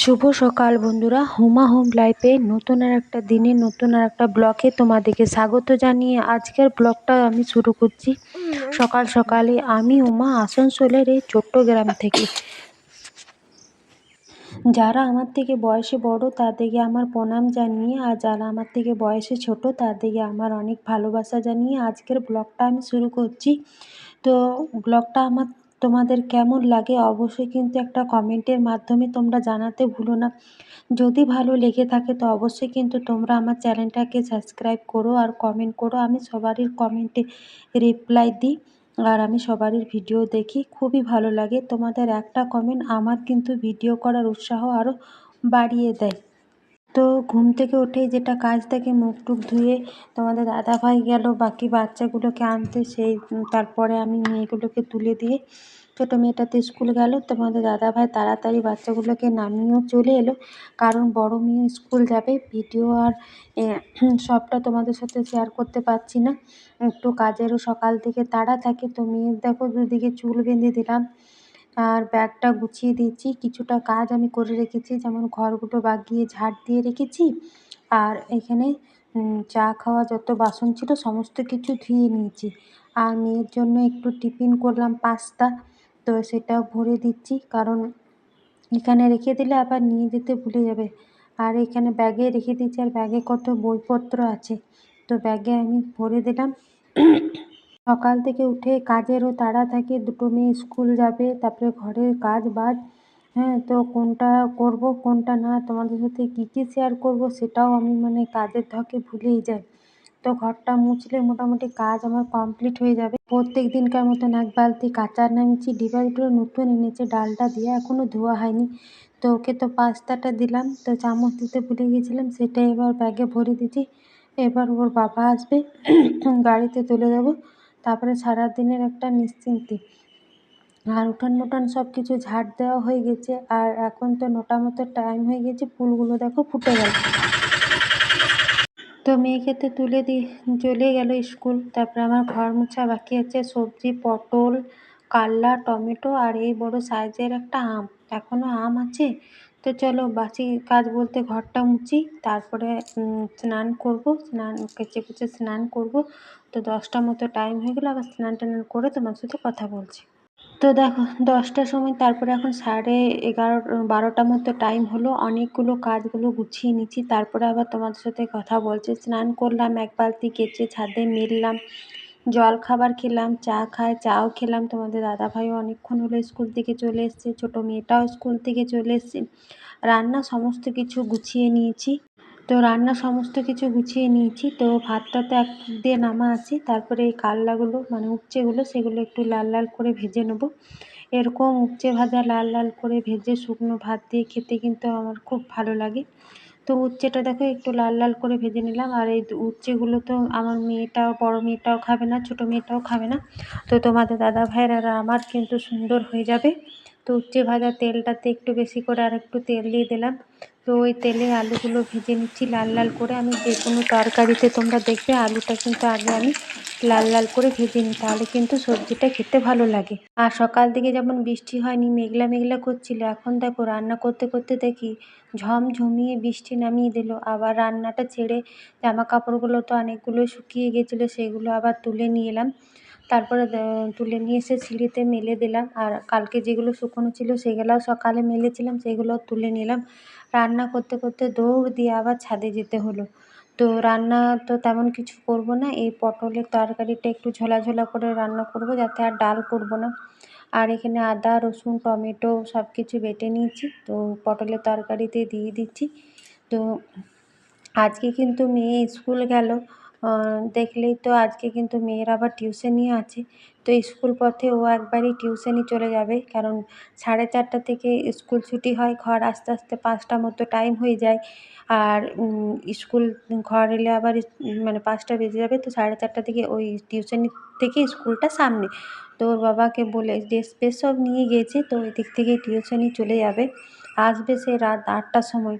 শুভ সকাল বন্ধুরা। হুমা হোম লাইফে নতুন আর একটা দিনে নতুন আর একটা ব্লগে তোমাদেরকে স্বাগত জানিয়ে আজকের ব্লগটা আমি শুরু করছি। সকাল সকালে আমি উমা আসানসোলের এই ছোট্ট গ্রাম থেকে। যারা আমার থেকে বয়সে বড়, তাদেরকে আমার প্রণাম জানিয়ে আর যারা আমার থেকে বয়সে ছোট, তাদেরকে আমার অনেক ভালোবাসা জানিয়ে আজকের ব্লগটা আমি শুরু করছি। তো ব্লগটা আমার তোমাদের কেমন লাগে অবশ্যই কিন্তু একটা কমেন্টের মাধ্যমে তোমরা জানাতে ভুলো না। যদি ভালো লেগে থাকে তো অবশ্যই কিন্তু তোমরা আমার চ্যানেলটাকে সাবস্ক্রাইব করো আর কমেন্ট করো। আমি সবারই কমেন্টে রিপ্লাই দিই আর আমি সবারই ভিডিও দেখি। খুবই ভালো লাগে। তোমাদের একটা কমেন্ট আমার কিন্তু ভিডিও করার উৎসাহ আরও বাড়িয়ে দেয়। তো ঘুম থেকে উঠেই যেটা কাজ থাকে মুখ টুক ধুয়ে তোমাদের দাদাভাই গেল, বাকি বাচ্চাগুলোকে আনতে, সেই তারপরে আমি মেয়েগুলোকে তুলে দিয়ে ছোটো মেয়েটা তো স্কুল গেল। তোমাদের দাদাভাই তাড়াতাড়ি বাচ্চাগুলোকে নামিয়েও চলে এলো। কারণ বড় মেয়ে স্কুল যাবে, ভিডিও আর সবটা তোমাদের সাথে শেয়ার করতে পারছি না। একটু কাজেরও সকাল থেকে তাড়া থাকে, তো মেয়ের দেখো দুদিকে চুল বেঁধে দিলাম। আর ব্যাগটা গুছিয়ে দিয়েছি। কিছুটা কাজ আমি করে রেখেছি, যেমন ঘরগুলো বাগিয়ে ঝাড় দিয়ে রেখেছি। আর এখানে চা খাওয়া যত বাসন ছিল সমস্ত কিছু ধুয়ে নিয়েছি। আর মেয়ের জন্য একটু টিফিন করলাম পাস্তা, তো সেটাও ভরে দিচ্ছি। কারণ এখানে রেখে দিলে আবার নিয়ে যেতে ভুলে যাবে। আর এখানে ব্যাগে রেখে দিচ্ছি আর ব্যাগে কত বইপত্র আছে। তো ব্যাগে আমি ভরে দিলাম। সকাল থেকে উঠে কাজেরও তাড়া থাকে, দুটো মেয়ে স্কুল যাবে, তারপরে ঘরের কাজ বাজ হ্যাঁ তো কোনটা করব, কোনটা না, তোমাদের সাথে কী কী শেয়ার করব সেটাও আমি মানে কাজের ধকে ভুলেই যাই। তো ঘরটা মুছলে মোটামুটি কাজ আমার কমপ্লিট হয়ে যাবে। প্রত্যেক দিনকার মতন এক বালতি কাঁচা নামিয়েছি ডিবাইগুলো নতুন এনেছে, ডালটা দিয়ে এখনও ধোয়া হয়নি। তো ওকে তো পাস্তাটা দিলাম, তো চামচ দিতে ভুলে গিয়েছিলাম সেটা এবার ব্যাগে ভরে দিচ্ছি। এবার ওর বাবা আসবে, গাড়িতে তুলে দেবো। তারপরে সারাদিনের একটা নিশ্চিন্তি। আর উঠান মুঠান সব কিছু ঝাড় দেওয়া হয়ে গেছে, আর এখন তো নটা মতো টাইম হয়ে গেছে, ফুলগুলো দেখো ফুটে গেল। তো মেয়েকে তো তুলে দিয়ে চলে গেল স্কুল। তারপরে আমার ঘর মোছা বাকি আছে, সবজি, পটল কাল্লা টমেটো আর এই বড় সাইজের একটা আম। এখনও আম আছে? তো চলো বাসি কাজ বলতে ঘরটা মুছি, তারপরে স্নান করব, স্নান, কেচে কুচে স্নান করব। তো দশটা মতো টাইম হয়ে গেলো, আবার স্নান টান করে তোমার সাথে কথা বলছি। তো দেখো, দশটার সময় তারপরে এখন সাড়ে এগারো, বারোটা মতো টাইম হলো, অনেকগুলো কাজগুলো গুছিয়ে নিচ্ছি। তারপরে আবার তোমাদের সাথে কথা বলছি। স্নান করলাম, এক বালতি কেচে ছাদে মেললাম। জল খাবার খেলাম, চা খায় চাও খেলাম। তোমাদের দাদাভাইও অনেকক্ষণ হলো স্কুল থেকে চলে এসছে, ছোটো মেয়েটাও স্কুল থেকে চলে এসছে। রান্না সমস্ত কিছু গুছিয়ে নিয়েছি। তো রান্না সমস্ত কিছু গুছিয়ে নিয়েছি। তো ভাতটা তো এক দিয়ে নামা আছে, তারপরে এই কাল্লাগুলো মানে উপচেগুলো, সেগুলো একটু লাল লাল করে ভেজে নেব। এরকম উচ্ছে ভাজা লাল লাল করে ভেজে শুকনো ভাত দিয়ে খেতে কিন্তু আমার খুব ভালো লাগে। তো উচ্ছেটা দেখো, একটু লাল লাল করে ভেজে নিলাম। আর এই উচ্ছেগুলো তো আমার মেয়েটাও, বড় মেয়েটাও খাবে না, ছোটো মেয়েটাও খাবে না। তো তোমাদের দাদা ভাইয়ের, আমার কিন্তু সুন্দর হয়ে যাবে। তো উচ্ছে ভাজা তেলটাতে একটু বেশি করে আর একটু তেল দিয়ে দিলাম। তো ওই তেলে আলুগুলো ভেজে নিচ্ছি লাল লাল করে। আমি যে কোনো তরকারিতে তোমরা দেখবে, আলুটা কিন্তু আগে আমি লাল লাল করে ভেজে নিই, তাহলে কিন্তু সবজিটা খেতে ভালো লাগে। আর সকাল থেকে যেমন বৃষ্টি হয়নি, মেঘলা মেঘলা করছিল, এখন দেখো রান্না করতে করতে দেখি ঝমঝমিয়ে বৃষ্টি নামিয়ে দিল। আবার রান্নাটা ছেড়ে জামা কাপড়গুলো তো অনেকগুলো শুকিয়ে গেছিল, সেগুলো আবার তুলে নিয়ে এলাম। তারপরে তুলে নিয়ে এসে সিঁড়িতে মেলে দিলাম। আর কালকে যেগুলো শুকনো ছিল, সেগুলোও সকালে মেলেছিলাম, সেগুলো তুলে নিলাম। রান্না করতে করতে দৌড় দিয়ে আবার ছাদে যেতে হলো। তো রান্না তো তেমন কিছু করব না। এই পটলের তরকারিটা একটু ঝোলা ঝোলা করে রান্না করব যাতে আর ডাল করব না। আর এখানে আদা, রসুন, টমেটো সব কিছু বেটে নিয়েছি। তো পটলের তরকারিতে দিয়ে দিচ্ছি। তো আজকে কিন্তু মেয়ে স্কুল গেল। দেখলেই তো আজকে কিন্তু মেয়ের আবার টিউশনি আছে। তো স্কুল পথে ও একবারই টিউশনি চলে যাবে। কারণ সাড়ে চারটা থেকে স্কুল ছুটি হয়, ঘর আসতে আসতে পাঁচটা মতো টাইম হয়ে যায়। আর স্কুল ঘর এলে আবার মানে পাঁচটা বেজে যাবে। তো সাড়ে চারটা থেকে ওই টিউশনি থেকে স্কুলটা সামনে। তো ওর বাবাকে বলে ড্রেস ফ্রেস সব নিয়ে গিয়েছে তো ওই দিক থেকে টিউশনি চলে যাবে। আসবে সে রাত আটটার সময়।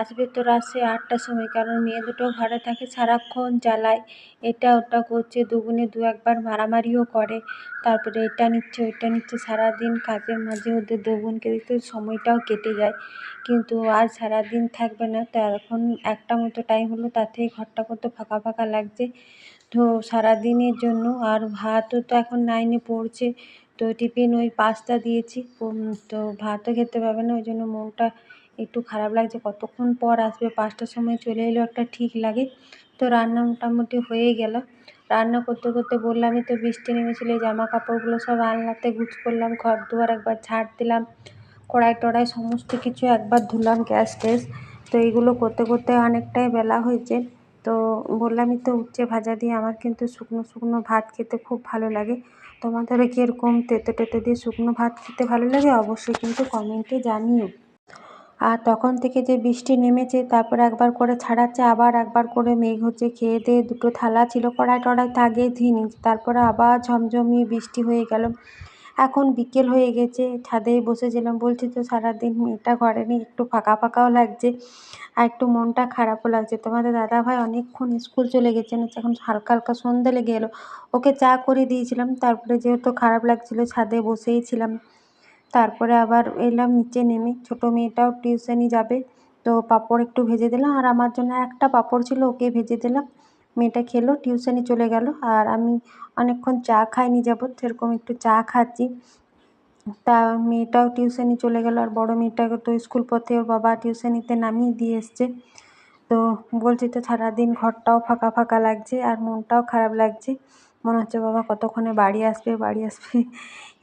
আসবে তো রাত সেই আটটার সময়, কারণ মেয়ে দুটো ঘরে থাকে সারাক্ষণ জ্বালায়। এটা ওটা করছে দুগুনে দু একবার মারামারিও করে। তারপরে এটা নিচ্ছে, ওইটা নিচ্ছে। সারাদিন কাজের মাঝে ওদের দু বোনকে দেখতে সময়টাও কেটে যায়। কিন্তু আর সারাদিন থাকবে না, তো এখন একটা মতো টাইম হলো তাতেই ঘরটা কত ফাঁকা ফাঁকা লাগছে। তো সারাদিনের জন্য আর ভাতও তো এখন নাইনে পড়ছে। তো টিফিন ওই পাস্তা দিয়েছি তো ভাতও খেতে পাবে না, ওই জন্য মনটা একটু খারাপ লাগছে। কতক্ষণ পর আসবে? পাঁচটার সময় চলে এলো একটা ঠিক লাগে। তো রান্না মোটামুটি হয়ে গেল। রান্না করতে করতে বললামই তো, বৃষ্টি নেমেছিলো জামা কাপড়গুলো সব আলনাতে গুছ করলাম ঘর দুয়ার একবার ঝাড় দিলাম, কড়াই টড়াই সমস্ত কিছু একবার ধুলাম, গ্যাস ট্যাস তো এইগুলো করতে করতে অনেকটাই বেলা হয়েছে। তো বললামই তো, উচ্ছে ভাজা দিয়ে আমার কিন্তু শুকনো শুকনো ভাত খেতে খুব ভালো লাগে। তোমাদেরও কীরকম তেতো টেতো দিয়ে শুকনো ভাত খেতে ভালো লাগে? অবশ্যই কিন্তু কমেন্টে জানিও। আর তখন থেকে যে বৃষ্টি নেমেছে, তারপর একবার করে ছাড়াচ্ছে, আবার একবার করে মেঘ হচ্ছে। খেয়ে দিয়ে দুটো থালা ছিল, কড়াই টড়াই তো আগে ধুয়ে নিয়েছি। তারপরে আবার ঝমঝমিয়ে বৃষ্টি হয়ে গেল। এখন বিকেল হয়ে গেছে ছাদেই বসেছিলাম। বলছি তো সারাদিন মেয়েটা ঘরে নেই, একটু ফাঁকা ফাঁকাও লাগছে আর একটু মনটা খারাপও লাগছে। তোমাদের দাদাভাই অনেকক্ষণ স্কুল চলে গেছেন, এখন হালকা হালকা সন্ধে লেগে এলো ওকে চা করে দিয়েছিলাম, তারপরে যেহেতু খারাপ লাগছিল, ছাদে বসেই ছিলাম। তারপরে আবার এলাম, নিচে নেমে। ছোটো মেয়েটাও টিউশনি যাবে। তো পাঁপড় একটু ভেজে দিলাম। আর আমার জন্য একটা পাঁপড় ছিল, ওকে ভেজে দিলাম। মেয়েটা খেলো টিউশনি চলে গেল। আর আমি অনেকক্ষণ চা খাইনি যাবত সেরকম একটু চা খাচ্ছি। তা মেয়েটাও টিউশনি চলে গেল। আর বড় মেয়েটাকে তো স্কুল পথে ওর বাবা টিউশনিতে নামিয়ে দিয়ে এসছে। তো বলছি তো সারাদিন ঘরটাও ফাঁকা ফাঁকা লাগছে, আর মনটাও খারাপ লাগছে। মনে হচ্ছে বাবা কতক্ষণে বাড়ি আসবে বাড়ি আসবে।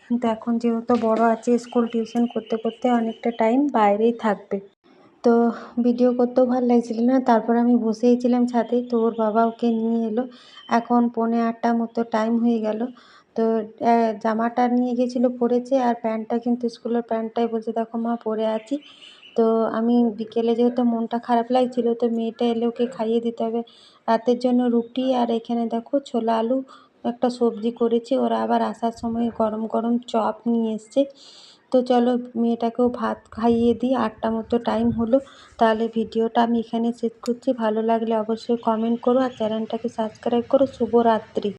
কিন্তু এখন যেহেতু বড় আছে, স্কুল টিউশন করতে করতে অনেকটা টাইম বাইরেই থাকবে। তো ভিডিও করতেও ভালো লাগছিল না, তারপর আমি বসেই ছিলাম ছাদে, তো ওর বাবা ওকে নিয়ে এলো। এখন পৌনে আটটা মতো টাইম হয়ে গেল। তো জামাটা নিয়ে গেছিল পরেছে আর প্যান্টটা কিন্তু স্কুলের প্যান্টটাই বলছে, দেখো মা, পরে আছি। তো আমি বিকেলে যেহেতু মনটা খারাপ লাগছিল, তো মেয়েটা এলে ওকে খাইয়ে দিতে হবে। রাতের জন্য রুটি আর এখানে দেখো ছোলা আলু একটা সবজি করেছি, ওরা আবার আসার সময় গরম গরম চপ নিয়ে এসছে। তো চলো মেয়েটাকেও ভাত খাইয়ে দিই, আটটা মতো টাইম হলো। তাহলে ভিডিওটা আমি এখানে শেষ করছি। ভালো লাগলে অবশ্যই কমেন্ট করো আর চ্যানেলটাকে সাবস্ক্রাইব করো। শুভরাত্রি।